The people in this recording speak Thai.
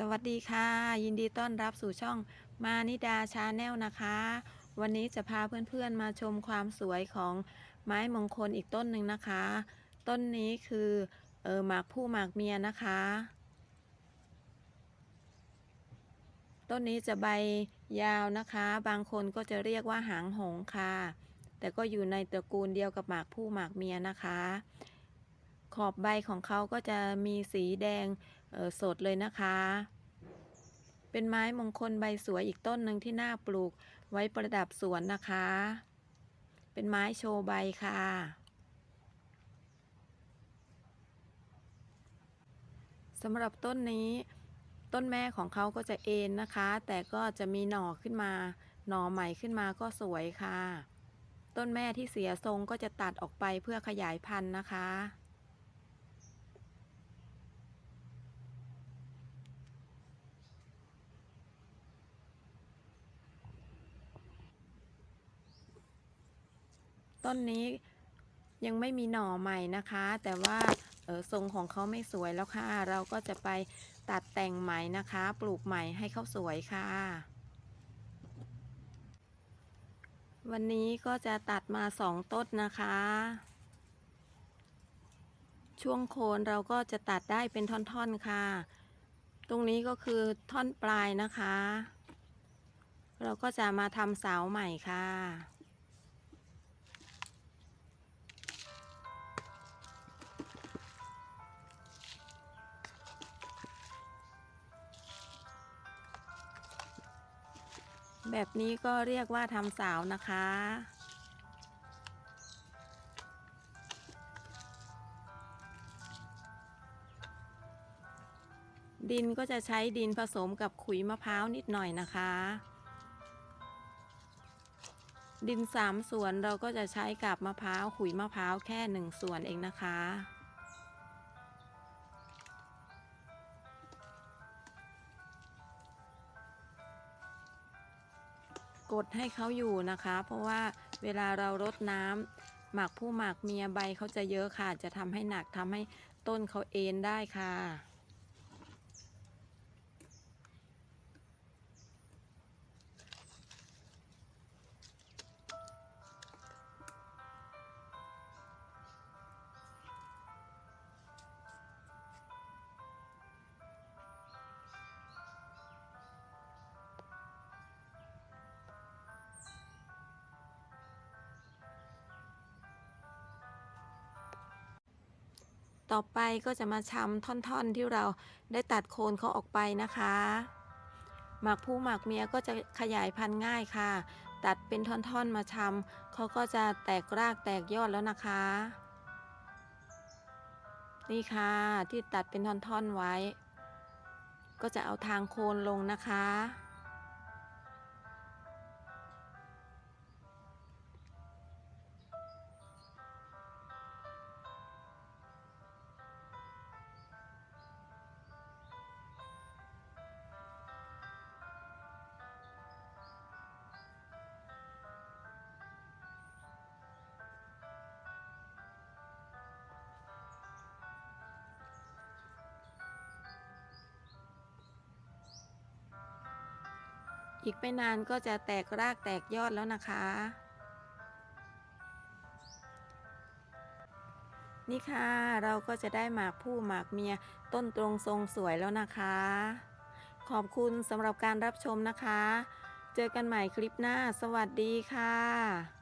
สวัสดีค่ะ ยินดีต้อนรับสู่ช่องมานิดาชาแนลนะคะ วันนี้จะพาเพื่อนๆมาชมความสวยของไม้มงคลอีกต้นหนึ่งนะคะ ต้นนี้คือเออหมากผู้หมากเมียนะคะ ต้นนี้จะใบยาวนะคะ บางคนก็จะเรียกว่าหางหงค่ะ แต่ก็อยู่ในตระกูลเดียวกับหมากผู้หมากเมียนะคะ ขอบใบของเขาก็จะมีสีแดง สดเลยนะคะ เป็นไม้มงคลใบสวยอีกต้นหนึ่งที่น่าปลูกไว้ประดับสวนนะคะ เป็นไม้โชว์ใบค่ะ สำหรับต้นนี้ต้นแม่ของเขาก็จะเอ็นนะคะ แต่ก็จะมีหน่อขึ้นมา หน่อใหม่ขึ้นมาก็สวยค่ะ ต้นแม่ที่เสียทรงก็จะตัดออกไปเพื่อขยายพันธุ์นะคะ ต้นนี้ยังไม่มีหน่อใหม่นะคะ แต่ว่าทรงของเขาไม่สวยแล้วค่ะ เราก็จะไปตัดแต่งใหม่นะคะ ปลูกใหม่ให้เขาสวยค่ะ วันนี้ก็จะตัดมาสองต้นนะคะ ช่วงโคนเราก็จะตัดได้เป็นท่อนๆค่ะ ตรงนี้ก็คือท่อนปลายนะคะ เราก็จะมาทำเสาใหม่ค่ะ แบบนี้ก็เรียกว่าทำเสาวนะคะ ดินก็จะใช้ดินผสมกับขุยมะพร้าวนิดหน่อยนะคะ ดินสามส่วนเราก็จะใช้กับมะพร้าวขุยมะพร้าวแค่หนึ่งส่วนเองนะคะ กดให้เขาอยู่นะคะ เพราะว่าเวลาเรารดน้ำหมักผู้หมักเมียใบเขาจะเยอะค่ะ จะทำให้หนักทำให้ต้นเขาเอ็นได้ค่ะ ต่อไปก็จะมาชำท่อนๆที่เราได้ตัดโคนเขาออกไปนะคะ หมากผู้หมากเมียก็จะขยายพันธุ์ง่ายค่ะ ตัดเป็นท่อนๆมาชำเขาก็จะแตกรากแตกยอดแล้วนะคะ นี่ค่ะที่ตัดเป็นท่อนๆไว้ ก็จะเอาทางโคนลงนะคะ อีกไม่นานก็จะแตกรากแตกยอดแล้วนะคะ นี่ค่ะเราก็จะได้หมากผู้หมากเมียต้นตรงทรงสวยแล้วนะคะ ขอบคุณสำหรับการรับชมนะคะ เจอกันใหม่คลิปหน้า สวัสดีค่ะ